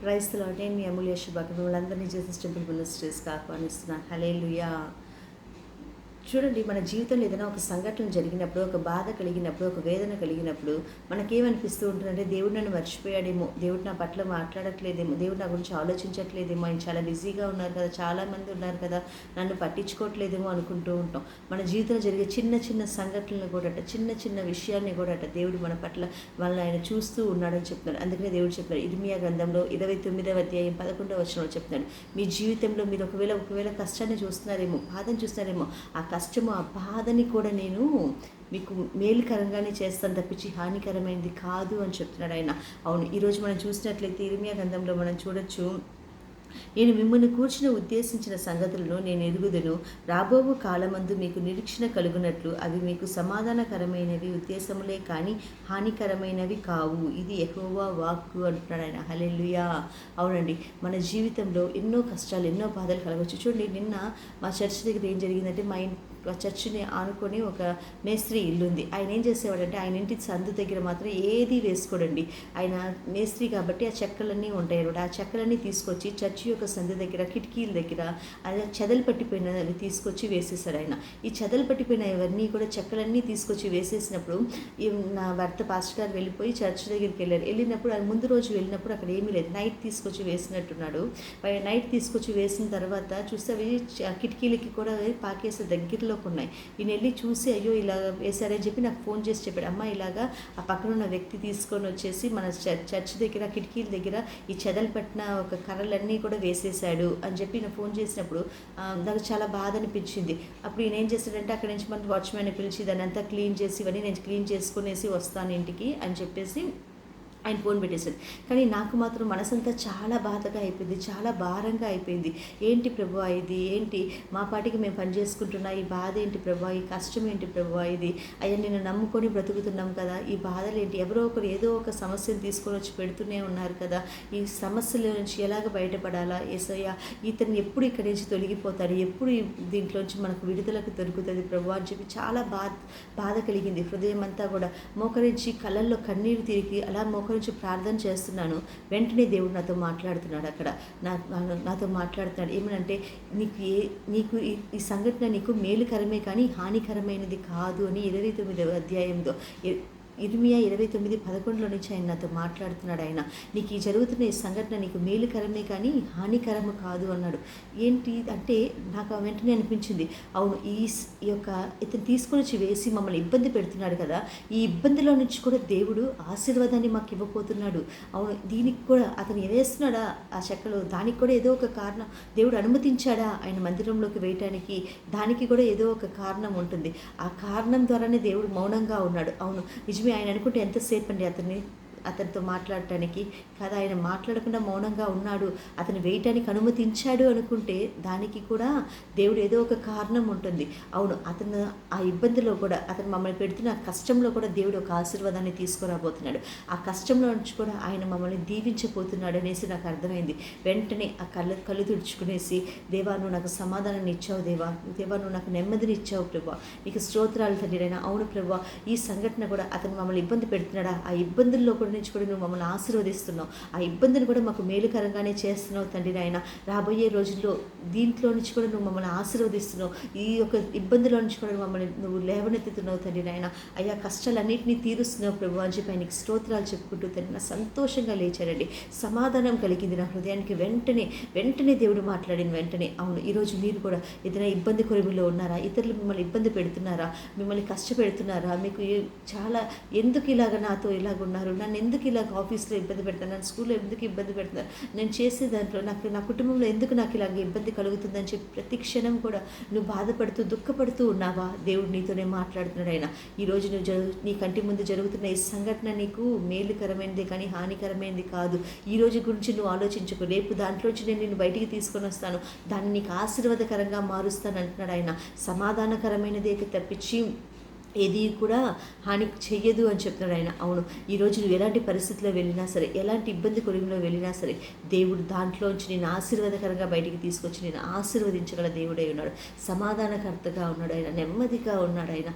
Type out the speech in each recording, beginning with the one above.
క్రైస్తలో అంటే మీ అమూల్య శుభాక మిమ్మల్ని Jesus temple మినిస్ట్రీస్కి ఆహ్వానిస్తున్నాను. హలే చూడండి మన జీవితంలో ఏదైనా ఒక సంఘటన జరిగినప్పుడు ఒక బాధ కలిగినప్పుడు ఒక వేదన కలిగినప్పుడు మనకేమనిపిస్తూ ఉంటుందంటే దేవుడు నన్ను మర్చిపోయాడేమో దేవుడు నా పట్ల మాట్లాడట్లేదేమో దేవుడు నా గురించి ఆలోచించట్లేదేమో ఆయన చాలా బిజీగా ఉన్నారు కదా చాలామంది ఉన్నారు కదా నన్ను పట్టించుకోవట్లేదేమో అనుకుంటూ ఉంటాం. మన జీవితంలో జరిగే చిన్న చిన్న సంఘటనలు కూడా అట చిన్న చిన్న విషయాల్ని కూడా అట దేవుడు మన పట్ల వాళ్ళని ఆయన చూస్తూ ఉన్నాడని చెప్తున్నాడు. అందుకనే దేవుడు చెప్తున్నాడు ఇర్మియా గ్రంథంలో ఇరవై తొమ్మిదవ అధ్యాయం పదకొండవ వచనంలో చెప్తున్నాడు మీ జీవితంలో మీరు ఒకవేళ ఒకవేళ కష్టాన్ని చూస్తున్నారేమో బాధను చూస్తున్నారేమో ఆ కష్టము ఆ బాధని కూడా నేను మీకు మేలుకరంగానే చేస్తాను తప్పించి హానికరమైనది కాదు అని చెప్తున్నాడు ఆయన. అవును ఈరోజు మనం చూసినట్లయితే ఇరిమియా గంధంలో మనం చూడొచ్చు. నేను మిమ్మల్ని కూర్చుని ఉద్దేశించిన సంగతులను నేను ఎరుగుదును రాబోవు కాలమందు మీకు నిరీక్షణ కలుగునట్లు. అవి మీకు సమాధానకరమైనవి ఉద్దేశములే కానీ హానికరమైనవి కావు. ఇది ఎక్కువ వాక్కు అంటున్నాడు ఆయన. హలెల్లుయా. అవునండి. మన జీవితంలో ఎన్నో కష్టాలు ఎన్నో బాధలు కలగవచ్చు. చూడండి నిన్న మా చర్చ్ దగ్గర ఏం జరిగిందంటే మా చర్చిని ఆనుకొని ఒక మేస్త్రి ఇల్లుంది. ఆయన ఏం చేసేవాడంటే ఆయన ఇంటి సందు దగ్గర మాత్రం ఏది వేసుకోడండి. ఆయన మేస్త్రి కాబట్టి ఆ చెక్కలన్నీ ఉంటాయి అనమాట. ఆ చెక్కలన్నీ తీసుకొచ్చి చర్చి యొక్క సందు దగ్గర కిటికీల దగ్గర అలా చెదలు పట్టిపోయిన తీసుకొచ్చి వేసేసాడు ఆయన. ఈ చెదలు పట్టిపోయిన ఇవన్నీ కూడా చెక్కలన్నీ తీసుకొచ్చి వేసేసినప్పుడు నా భర్త పాస్టర్ గారు వెళ్ళిపోయి చర్చ్ దగ్గరికి వెళ్ళారు. వెళ్ళినప్పుడు ఆయన ముందు రోజు వెళ్ళినప్పుడు అక్కడ ఏమీ లేదు. నైట్ తీసుకొచ్చి వేసినట్టున్నాడు. నైట్ తీసుకొచ్చి వేసిన తర్వాత చూస్తే అవి కిటికీలకి కూడా పాకేసే దగ్గరలో దగ్గరలోకి ఉన్నాయి ఈయన వెళ్ళి చూసి అయ్యో ఇలా వేశారని చెప్పి నాకు ఫోన్ చేసి చెప్పాడు. అమ్మ ఇలాగా ఆ పక్కన ఉన్న వ్యక్తి తీసుకొని వచ్చేసి మన చర్చ్ దగ్గర కిటికీల దగ్గర ఈ చెదలు పట్టిన ఒక కర్రలన్నీ కూడా వేసేసాడు అని చెప్పి నేను ఫోన్ చేసినప్పుడు నాకు చాలా బాధ అనిపించింది. అప్పుడు ఈయన ఏం చేశాడంటే అక్కడ నుంచి మన వాచ్మెన్ పిలిచి దాన్ని అంతా క్లీన్ చేసి ఇవన్నీ నేను క్లీన్ చేసుకునేసి వస్తాను ఇంటికి అని చెప్పేసి ఆయన ఫోన్ పెట్టేశాడు. కానీ నాకు మాత్రం మనసంతా చాలా బాధగా అయిపోయింది చాలా భారంగా అయిపోయింది. ఏంటి ప్రభు ఇది? ఏంటి? మా పాటికి మేము పని చేసుకుంటున్నా ఈ బాధ ఏంటి ప్రభు? ఈ కష్టం ఏంటి ప్రభు ఇది? అయ్యా నేను నమ్ముకొని బ్రతుకుతున్నాం కదా. ఈ బాధలు ఏంటి? ఎవరో ఒకరు ఏదో ఒక సమస్యను తీసుకొని వచ్చి పెడుతూనే ఉన్నారు కదా. ఈ సమస్యల నుంచి ఎలాగ బయటపడాలా? ఏసయ్య ఇతను ఎప్పుడు ఇక్కడి నుంచి తొలగిపోతాడు? ఎప్పుడు దీంట్లోంచి మనకు విడుదలకు దొరుకుతుంది ప్రభు? అని చెప్పి చాలా బాధ బాధ కలిగింది. హృదయం అంతా కూడా మోకరించి కళ్ళల్లో కన్నీరు తిరిగి అలా గురించి ప్రార్థన చేస్తున్నాను. వెంటనే దేవుడు నాతో మాట్లాడుతున్నాడు అక్కడ. నా నాతో మాట్లాడుతున్నాడు. ఏమనంటే నీకు ఏ నీకు ఈ ఈ సంఘటన నీకు మేలుకరమే కానీ హానికరమైనది కాదు అని ఇరవై తొమ్మిదవ అధ్యాయంలో. ఇర్మియా ఇరవై తొమ్మిది పదకొండులో నుంచి ఆయన నాతో మాట్లాడుతున్నాడు ఆయన. నీకు ఈ జరుగుతున్న ఈ సంఘటన నీకు మేలుకరమే కానీ హానికరము కాదు అన్నాడు. ఏంటి అంటే నాకు వెంటనే అనిపించింది. అవును ఈ స్- ఈ యొక్క ఇతను తీసుకొని వచ్చి వేసి మమ్మల్ని ఇబ్బంది పెడుతున్నాడు కదా. ఈ ఇబ్బందిలో నుంచి కూడా దేవుడు ఆశీర్వాదాన్ని మాకు ఇవ్వబోతున్నాడు. అవును దీనికి కూడా అతను వేస్తున్నాడా? ఆ చెక్కలో దానికి కూడా ఏదో ఒక కారణం. దేవుడు అనుమతించాడా ఆయన మందిరంలోకి వేయటానికి? దానికి కూడా ఏదో ఒక కారణం ఉంటుంది. ఆ కారణం ద్వారానే దేవుడు మౌనంగా ఉన్నాడు. అవును నిజమే ఆయన అనుకుంటే ఎంతసేపు అండి అతన్ని అతనితో మాట్లాడటానికి. కదా ఆయన మాట్లాడకుండా మౌనంగా ఉన్నాడు. అతను వేయటానికి అనుమతించాడు అనుకుంటే దానికి కూడా దేవుడు ఏదో ఒక కారణం ఉంటుంది. అవును అతను ఆ ఇబ్బందిలో కూడా అతను మమ్మల్ని పెడుతున్న ఆ కష్టంలో కూడా దేవుడు ఒక ఆశీర్వాదాన్ని తీసుకురాబోతున్నాడు. ఆ కష్టంలో నుంచి కూడా ఆయన మమ్మల్ని దీవించబోతున్నాడు అనేసి నాకు అర్థమైంది. వెంటనే ఆ కళ్ళు కళ్ళు తుడుచుకునేసి దేవా నువ్వు నాకు సమాధానాన్ని ఇచ్చావు దేవా. దేవా నువ్వు నాకు నెమ్మదిని ఇచ్చావు ప్రభా. నీకు స్తోత్రాలు తండ్రి అవును ప్రభా ఈ సంఘటన కూడా అతను మమ్మల్ని ఇబ్బంది పెడుతున్నాడా? ఆ ఇబ్బందుల్లో కూడా నుంచి కూడా నువ్వు మమ్మల్ని ఆశీర్వదిస్తున్నావు. ఆ ఇబ్బందిని కూడా మాకు మేలుకరంగానే చేస్తున్నావు తండ్రి నాయన. రాబోయే రోజుల్లో దీంట్లో నుంచి కూడా నువ్వు మమ్మల్ని ఆశీర్వదిస్తున్నావు. ఈ యొక్క ఇబ్బందిలో నుంచి కూడా మమ్మల్ని నువ్వు లేవనెత్తుతున్నావు తండ్రి నాయన. అయ్యా కష్టాలన్నింటినీ తీరుస్తున్నావు ప్రభు. అని చెప్పి ఆయనకి స్తోత్రాలు చెప్పుకుంటూ తండ్రి నా సంతోషంగా లేచారండి. సమాధానం కలిగింది నా హృదయానికి వెంటనే వెంటనే దేవుడు మాట్లాడిన వెంటనే. అవును ఈరోజు మీరు కూడా ఏదైనా ఇబ్బంది కొరమిలో ఉన్నారా? ఇతరులు మిమ్మల్ని ఇబ్బంది పెడుతున్నారా? మిమ్మల్ని కష్టపెడుతున్నారా? మీకు చాలా ఎందుకు ఇలాగ నాతో ఇలాగ ఉన్నారు? నన్ను ఎందుకు ఇలాగ ఆఫీస్లో ఇబ్బంది పెడతాను? నన్ను స్కూల్లో ఎందుకు ఇబ్బంది పెడతాను నేను చేసే దాంట్లో నాకు నా కుటుంబంలో ఎందుకు నాకు ఇలాగ ఇబ్బంది కలుగుతుందని చెప్పి ప్రతి క్షణం కూడా నువ్వు బాధపడుతూ దుఃఖపడుతూ ఉన్నావా? దేవుడు నీతోనే మాట్లాడుతున్నాడు ఆయన. ఈరోజు నువ్వు జరుగు నీ కంటి ముందు జరుగుతున్న ఈ సంఘటన నీకు మేలుకరమైనది కానీ హానికరమైనది కాదు. ఈ రోజు గురించి నువ్వు ఆలోచించుకో. రేపు దాంట్లోంచి నేను నేను బయటికి తీసుకొని వస్తాను. దాన్ని నీకు ఆశీర్వాదకరంగా మారుస్తాను అంటున్నాడు ఆయన. సమాధానకరమైనదే తప్పించి ఏది కూడా హాని చెయ్యదు అని చెప్తున్నాడు ఆయన. అవును ఈరోజు నువ్వు ఎలాంటి పరిస్థితిలో వెళ్ళినా సరే ఎలాంటి ఇబ్బంది కొలిమిలో వెళ్ళినా సరే దేవుడు దాంట్లోంచి నేను ఆశీర్వాదకరంగా బయటికి తీసుకొచ్చి నేను ఆశీర్వదించగల దేవుడై ఉన్నాడు. సమాధానకర్తగా ఉన్నాడు ఆయన నెమ్మదిగా ఉన్నాడు ఆయన.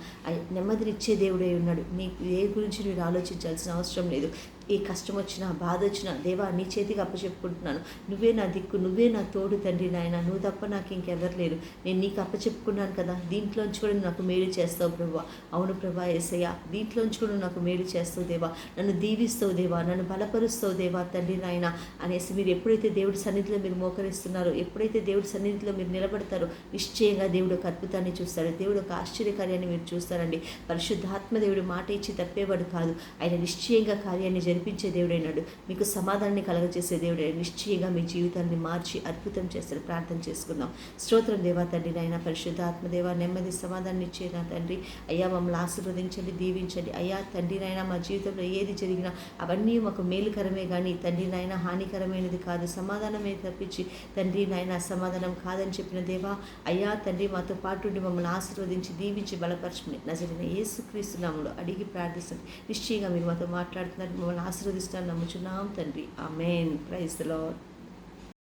నెమ్మదినిచ్చే దేవుడై ఉన్నాడు. నీకు ఏ గురించి మీరు ఆలోచించాల్సిన అవసరం లేదు. ఏ కష్టం వచ్చినా బాధ వచ్చినా దేవా నీ చేతికి అప్పచెప్పుకుంటున్నాను. నువ్వే నా దిక్కు నువ్వే నా తోడు తండ్రి నాయన. నువ్వు తప్ప నాకు ఇంకెవరు లేరు. నేను నీకు అప్పచెప్పుకున్నాను కదా. దీంట్లోంచి కూడా నాకు మేలు చేస్తావు ప్రభా అవును ప్రభా ఏసయ్య. దీంట్లోంచి కూడా నాకు మేలు చేస్తావు దేవా. నన్ను దీవిస్తావు దేవా. నన్ను బలపరుస్తావు దేవా తండ్రి నాయన. అనేసి మీరు ఎప్పుడైతే దేవుడి సన్నిధిలో మీరు మోకరిస్తున్నారో ఎప్పుడైతే దేవుడి సన్నిధిలో మీరు నిలబడతారో నిశ్చయంగా దేవుడు ఒక అద్భుతాన్ని చూస్తాడు. దేవుడు ఒక ఆశ్చర్యకార్యాన్ని మీరు చూస్తారండి. పరిశుద్ధాత్మ దేవుడు మాట ఇచ్చి తప్పేవాడు కాదు. ఆయన నిశ్చయంగా కార్యాన్ని నడిపించే దేవుడైనాడు. మీకు సమాధానాన్ని కలగజేసే దేవుడే నిశ్చయంగా మీ జీవితాన్ని మార్చి అద్భుతం చేస్తాడు ప్రార్థన చేసుకుందాం. స్తోత్రం దేవా తండ్రి నాయన పరిశుద్ధ ఆత్మదేవ నెమ్మది సమాధానం ఇచ్చే నా తండ్రి. అయ్యా మమ్మల్ని ఆశీర్వదించండి దీవించండి. అయ్యా తండ్రి నాయన మా జీవితంలో ఏది జరిగినా అవన్నీ మాకు మేలుకరమే కానీ తండ్రి నాయన హానికరమైనది కాదు. సమాధానమే తప్పించి తండ్రి నాయన సమాధానం కాదని చెప్పిన దేవా అయ్యా తండ్రి మాతో పాటు మమ్మల్ని ఆశీర్వదించి దీవించి బలపరచుకుని నజరిన యేసుక్రీస్తునాములో అడిగి ప్రార్థిస్తుంది నిశ్చయంగా మీరు మాతో మాట్లాడుతున్నారు. మమ్మల్ని ఆశీర్వదిస్తాను నమ్ముచున్నాం తండ్రి. ఆమెన్. Praise the